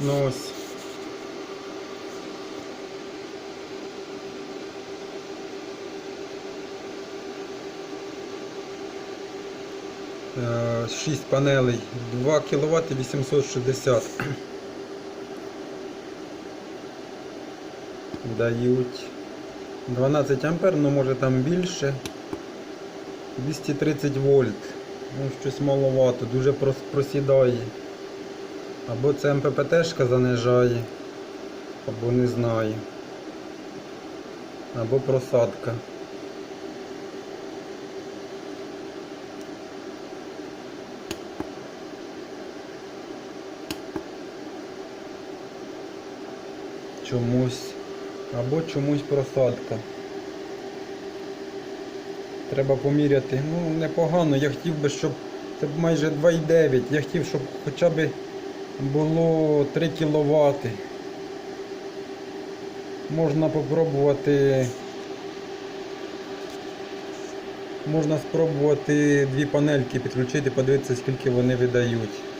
Ну ось. Е, 6 панелей, 2 кВт 860. Дають 12 ампер, ну може там більше. 230 вольт. Ну, щось маловато, дуже просідає. Або це МППТшка занижає, або не знаю. Або просадка. Чомусь. Або чомусь просадка. Треба поміряти. Ну, непогано. Я хотів би, щоб це майже 2,9. Я хотів, щоб хоча б було 3 кВт. Можна попробувати. Можна спробувати дві панельки підключити, подивитися, скільки вони видають.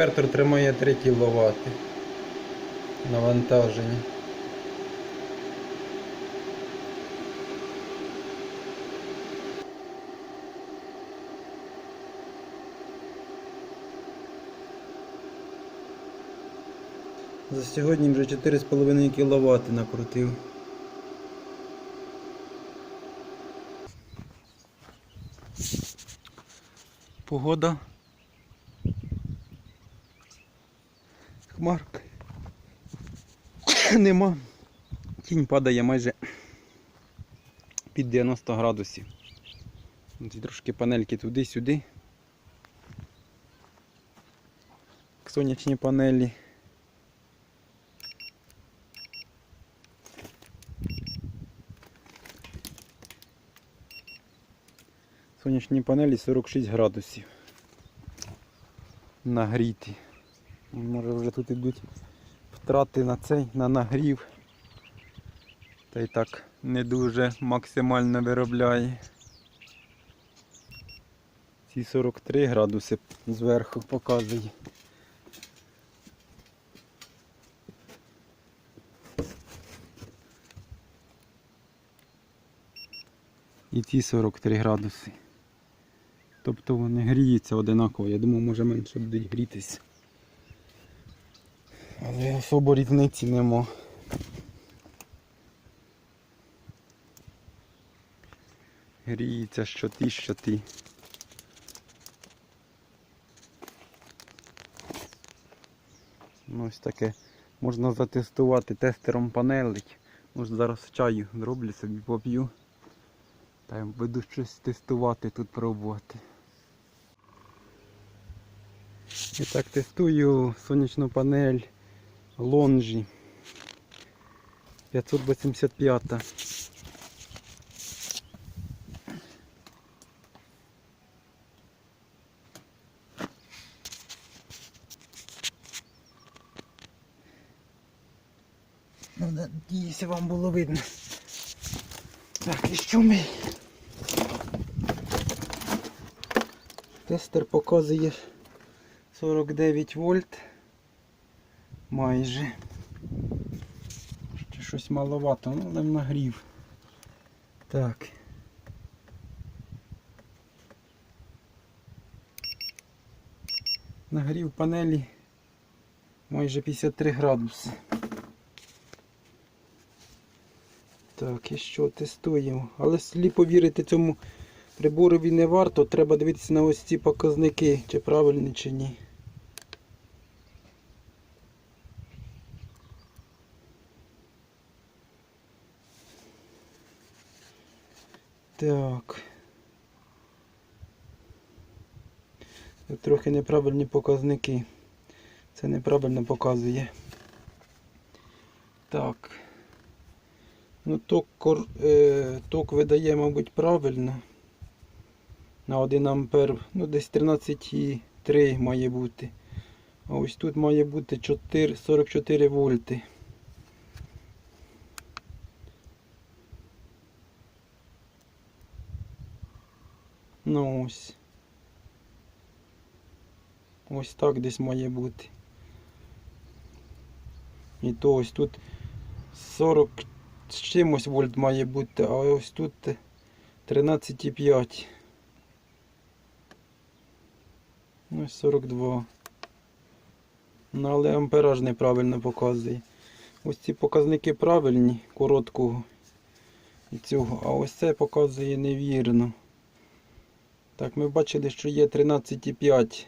Інвертор тримає 3 кВт навантаження. За сьогодні вже 4,5 кВт накрутив. Погода Хмарок. Нема. Тінь падає майже під 90 градусів. Трошки панельки туди-сюди. Сонячні панелі. Сонячні панелі 46 градусів. Нагріті. Може вже тут ідуть втрати на цей, на нагрів. Та й так не дуже максимально виробляє. Ці 43 градуси зверху показує. І ці 43 градуси. Тобто вони гріються одинаково. Я думаю, може менше будуть грітися. Але особо різниці нема. Гріється що ти, що ти. Ну, ось таке. Можна затестувати тестером панелей. Може зараз чаю зроблю собі поп'ю. Та й буду щось тестувати тут пробувати. І так тестую сонячну панель Лонжі 585. Ну, надіюся, вам було видно. Так, і що ми? Тестер показує 49 вольт. Майже. Ще щось маловато, ну але нагрів. Так. Нагрів панелі майже 53 градуси. Так, і що тестуємо? Але сліпо вірити цьому приборові не варто, треба дивитися на ось ці показники, чи правильні, чи ні. Так. Тут трохи неправильні показники. Це неправильно показує. Так. Ну, ток, е, ток видає, мабуть, правильно. На 1 ампер, ну десь 13,3 має бути. А ось тут має бути 4, 44 вольти. Ну ось. Ось так десь має бути. І то ось тут 40 з чимось вольт має бути, а ось тут 13,5. Ось 42. Ну, але ампераж неправильно показує. Ось ці показники правильні, короткого і цього, а ось це показує невірно. Так, ми бачили, що є 13,5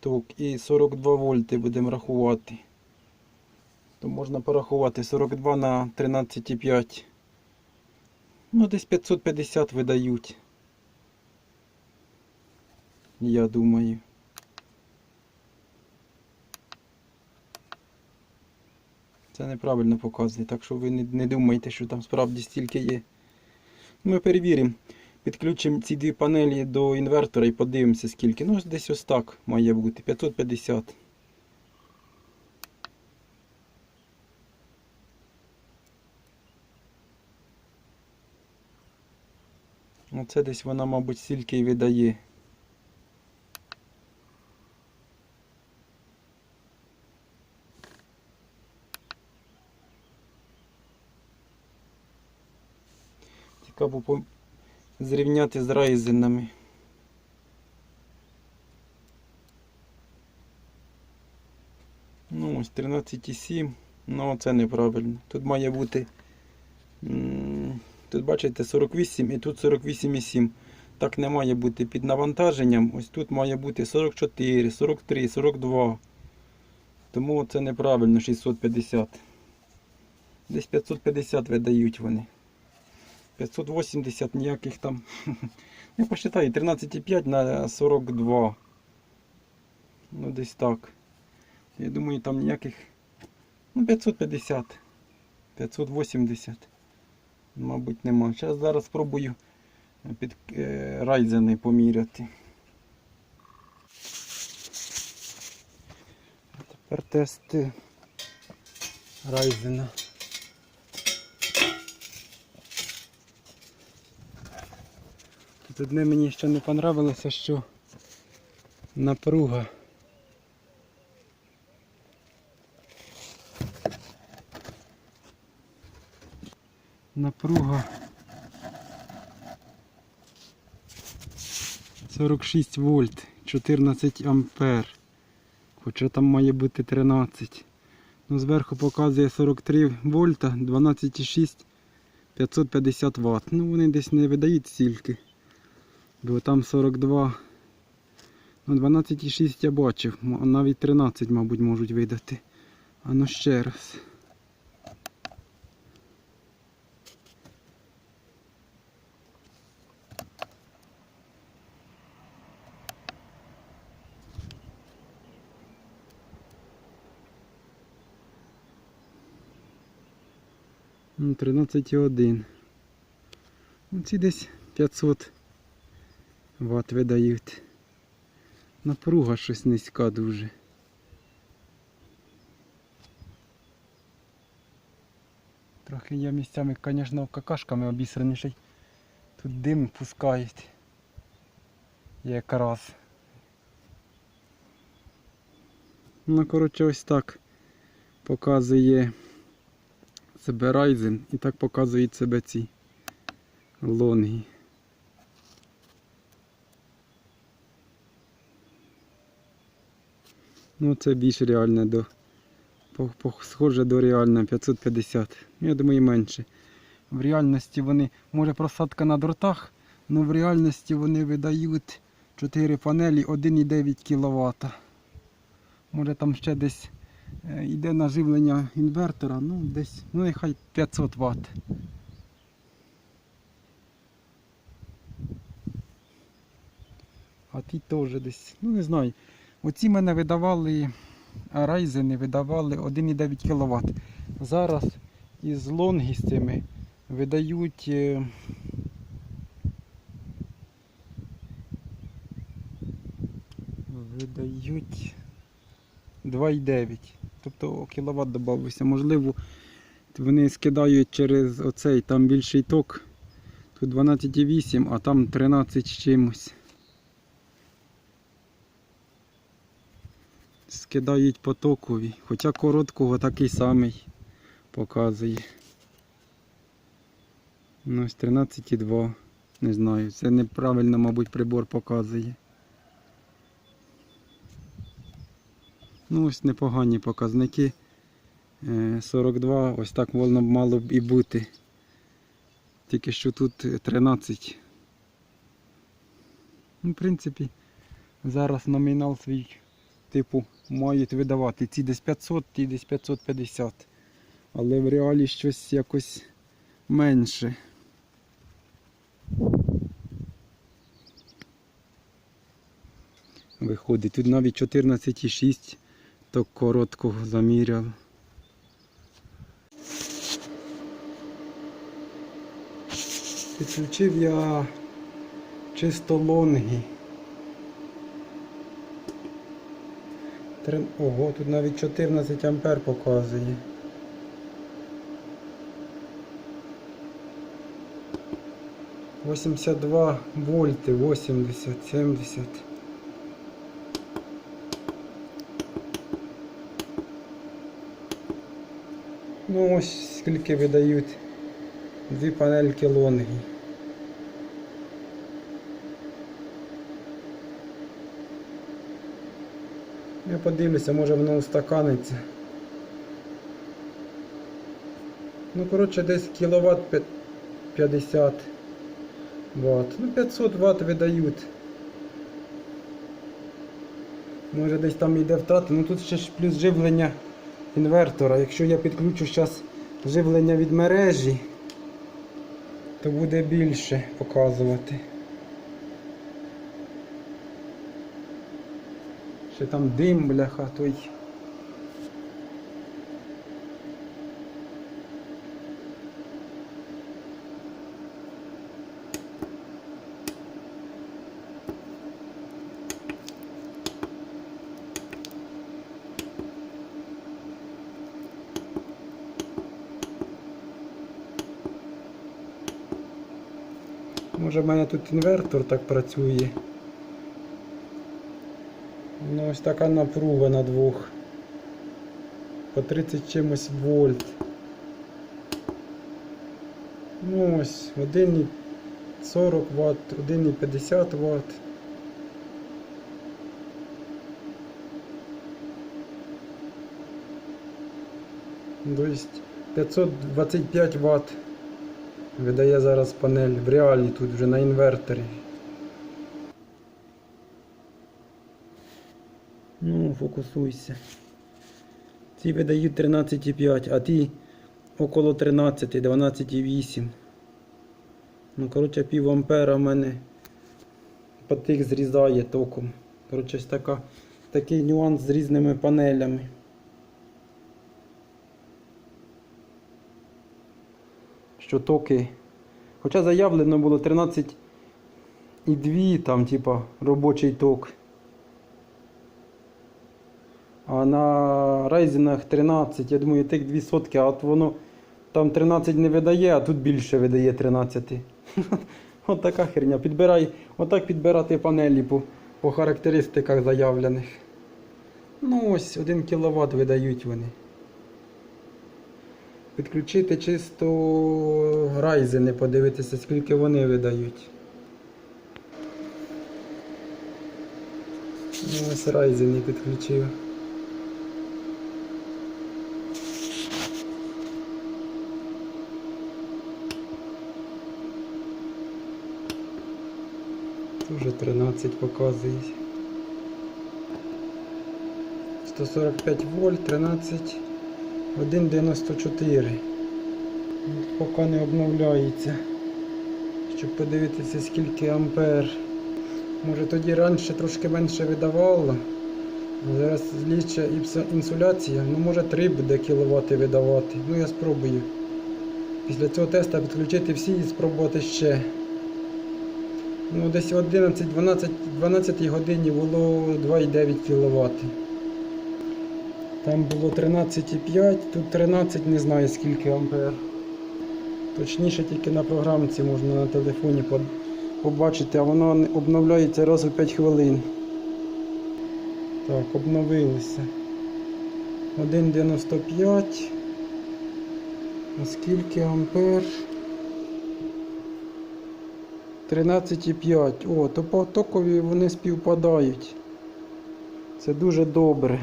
ток і 42 вольти будемо рахувати. То можна порахувати 42 на 13,5. Ну, десь 550 видають. Я думаю. Це неправильно показує, так що ви не, думайте, що там справді стільки є. Ми перевіримо. Підключимо ці дві панелі до інвертора і подивимося скільки. Ну, десь ось так має бути. 550. Оце десь вона, мабуть, стільки і видає. Цікаво зрівняти з райзенами. Ну, ось 13,7. Ну, це неправильно. Тут має бути. Тут бачите 48 і тут 48,7. Так не має бути під навантаженням. Ось тут має бути 44, 43, 42. Тому це неправильно 650. Десь 550 видають вони. 580 ніяких там. Я посчитаю 13,5 на 42. Ну десь так. Я думаю, там ніяких. Ну 550. 580. Мабуть, нема. Зараз зараз спробую під е, райзени поміряти. Тепер тести райзена. Одне мені ще не понравилося, що напруга. Напруга 46 вольт, 14 ампер. Хоча там має бути 13. Ну, зверху показує 43 вольта, 12,6, 550 Вт. Ну вони десь не видають стільки. Бо там 42. Ну 12,6 я бачив, навіть 13, мабуть, можуть видати. А ну ще раз. Ну, 13,1. Ну, ці десь 500 Вт видають. Напруга щось низька дуже. Трохи я місцями, звісно, какашками обісраний, ще й тут дим пускають. Якраз. Ну, коротше, ось так показує себе Ryzen і так показують себе ці лонги. Ну це більш реальне до схоже до реального 550. Я думаю менше. В реальності вони, може просадка на дротах, але в реальності вони видають 4 панелі 1,9 кВт. Може там ще десь е, йде наживлення інвертора, ну десь, ну нехай 500 Вт. А ті теж десь, ну не знаю. Оці мене видавали, райзени видавали 1,9 кВт. Зараз із цими видають. е, Видають 2,9. Тобто кіловат додався. Можливо, вони скидають через оцей там більший ток. Тут 12,8, а там 13 з чимось. Скидають потокові, хоча короткого такий самий показує. Ну, ось 13,2. Не знаю, це неправильно, мабуть, прибор показує. Ну, ось непогані показники. Е, 42, ось так воно мало б і бути. Тільки що тут 13. Ну, в принципі, зараз номінал свій типу мають видавати. Ці десь 500, ті десь 550. Але в реалі щось якось менше. Виходить, тут навіть 14,6 то короткого заміряв. Підключив я чисто лонги. Три- Ого, тут навіть 14 ампер показує. Восемьдесят два вольти, 80, 70. Ну ось скільки видають дві панельки лонги. Я подивлюся, може воно устаканиться. Ну, коротше, десь кіловат 50 Вт. Ну, 500 Вт видають. Може десь там йде втрата. Ну тут ще ж плюс живлення інвертора. Якщо я підключу зараз живлення від мережі, то буде більше показувати. Ще там дим, бляха, той. Може в мене тут інвертор так працює. Ось така напруга на двох. По 30 чимось вольт. Ну ось 1,40 Вт, 1,50 Вт. Тобто 525 Вт видає зараз панель в реалі тут вже на інверторі. Ну, фокусуйся. Ці видають 13,5, а ті около 13, 12,8. Ну, коротше, пів ампера в мене потік зрізає током. Коротше, така, такий нюанс з різними панелями. Що токи. Хоча заявлено було 13,2 там, типа, робочий ток. А на рейзинах 13, я думаю, тих 2 сотки, а от воно там 13 не видає, а тут більше видає 13. От така херня. Підбирай, отак підбирати панелі по, по характеристиках заявлених. Ну ось 1 кВт видають вони. Підключити чисто райзени, подивитися, скільки вони видають. Ну, ось райзени підключив. Уже 13 показує. 145 вольт, 13, 1,94. Поки не обновляється. Щоб подивитися скільки ампер. Може тоді раніше трошки менше видавало. Зараз слідча інсуляція, ну може 3 буде кіловати видавати. Ну я спробую. Після цього теста підключити всі і спробувати ще. Ну, десь 11-12 12 годині було 2,9 кВт. Там було 13,5, тут 13, не знаю скільки ампер. Точніше тільки на програмці можна на телефоні побачити, а воно обновляється раз у 5 хвилин. Так, обновилося. 1,95. А скільки ампер? 13,5. О, то по токові вони співпадають. Це дуже добре.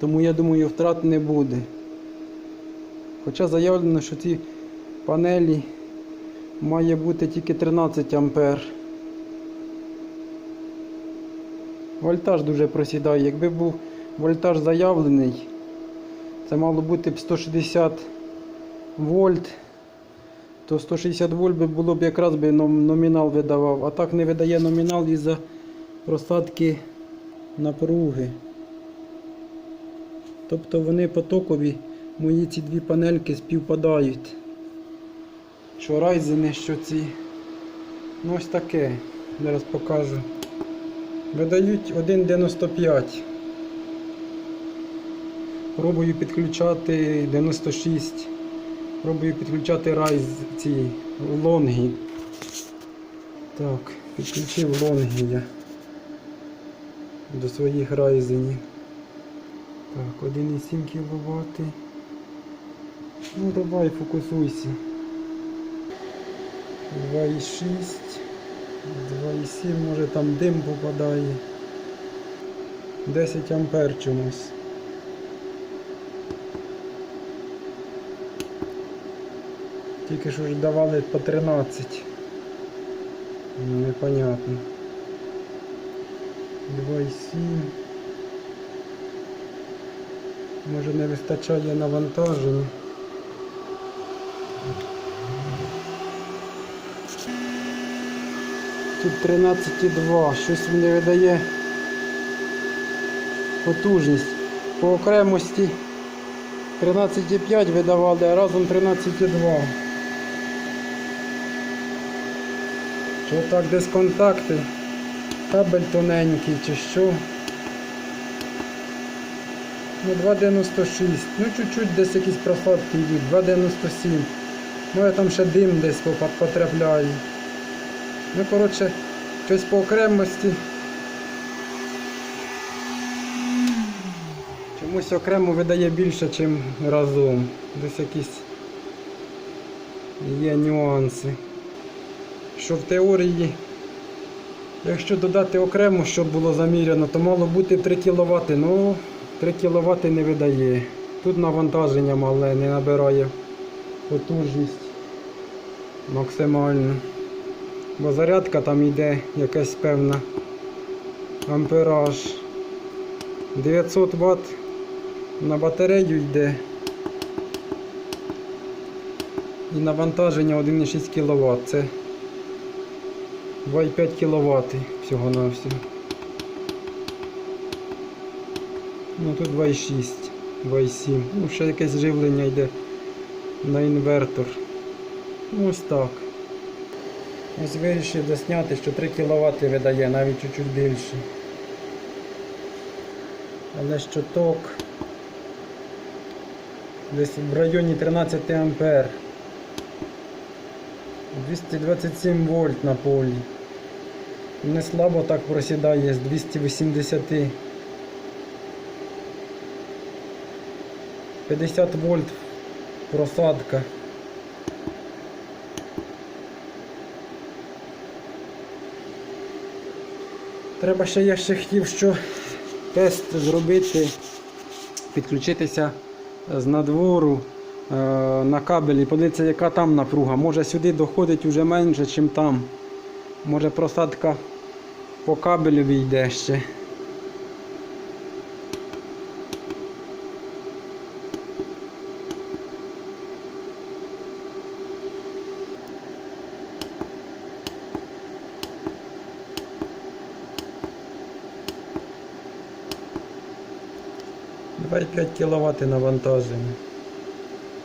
Тому я думаю, втрат не буде. Хоча заявлено, що ці панелі має бути тільки 13 ампер. Вольтаж дуже просідає. Якби був вольтаж заявлений, це мало бути б 160 вольт, то 160 вольт було б якраз би номінал видавав, а так не видає номінал із-за просадки напруги. Тобто вони потокові, мої ці дві панельки співпадають. Що райзени, що ці. Ну ось таке. Зараз покажу. Видають 1,95. Пробую підключати 96. Пробую підключати райз ці лонги. Так, підключив лонги я до своїх райзенів. Так, 1,7 кВт. Ну давай фокусуйся. 2,6. 2,7, може там дим попадає. 10 ампер чомусь. Тільки що ж давали по 13. Ну, Непонятно. 2,7. Може не вистачає навантаження. Тут 13,2, щось не видає потужність. По окремості 13,5 видавали, а разом 13,2. Що так десь контакти? Кабель тоненький чи що? Ну 2,96. Ну чуть-чуть десь якісь просадки йдуть. 2,97. Може там ще дим десь потрапляє. Ну, коротше, щось по окремості. Чомусь окремо видає більше, ніж разом. Десь якісь є нюанси. Що в теорії, якщо додати окремо, щоб було заміряно, то мало бути 3 кВт. Ну, 3 кВт не видає. Тут навантаження мале, не набирає потужність максимально. Бо зарядка там йде якась певна ампераж. 900 Вт на батарею йде. І навантаження 1,6 кВт. Це 2,5 кВт всього на всього. Ну тут 2,6, 2,7. Ну ще якесь живлення йде на інвертор. Ну ось так. Ось вирішив засняти, що 3 кВт видає, навіть чуть-чуть більше. Але що ток десь в районі 13 ампер. 227 вольт на полі. Не слабо так просідає з 280. 50 вольт просадка. Треба ще я ще хотів, що тест зробити, підключитися з надвору е, на кабелі, подивитися, яка там напруга. Може сюди доходить вже менше, ніж там. Може просадка по кабелю війде ще. Давай 5 кВт навантаження.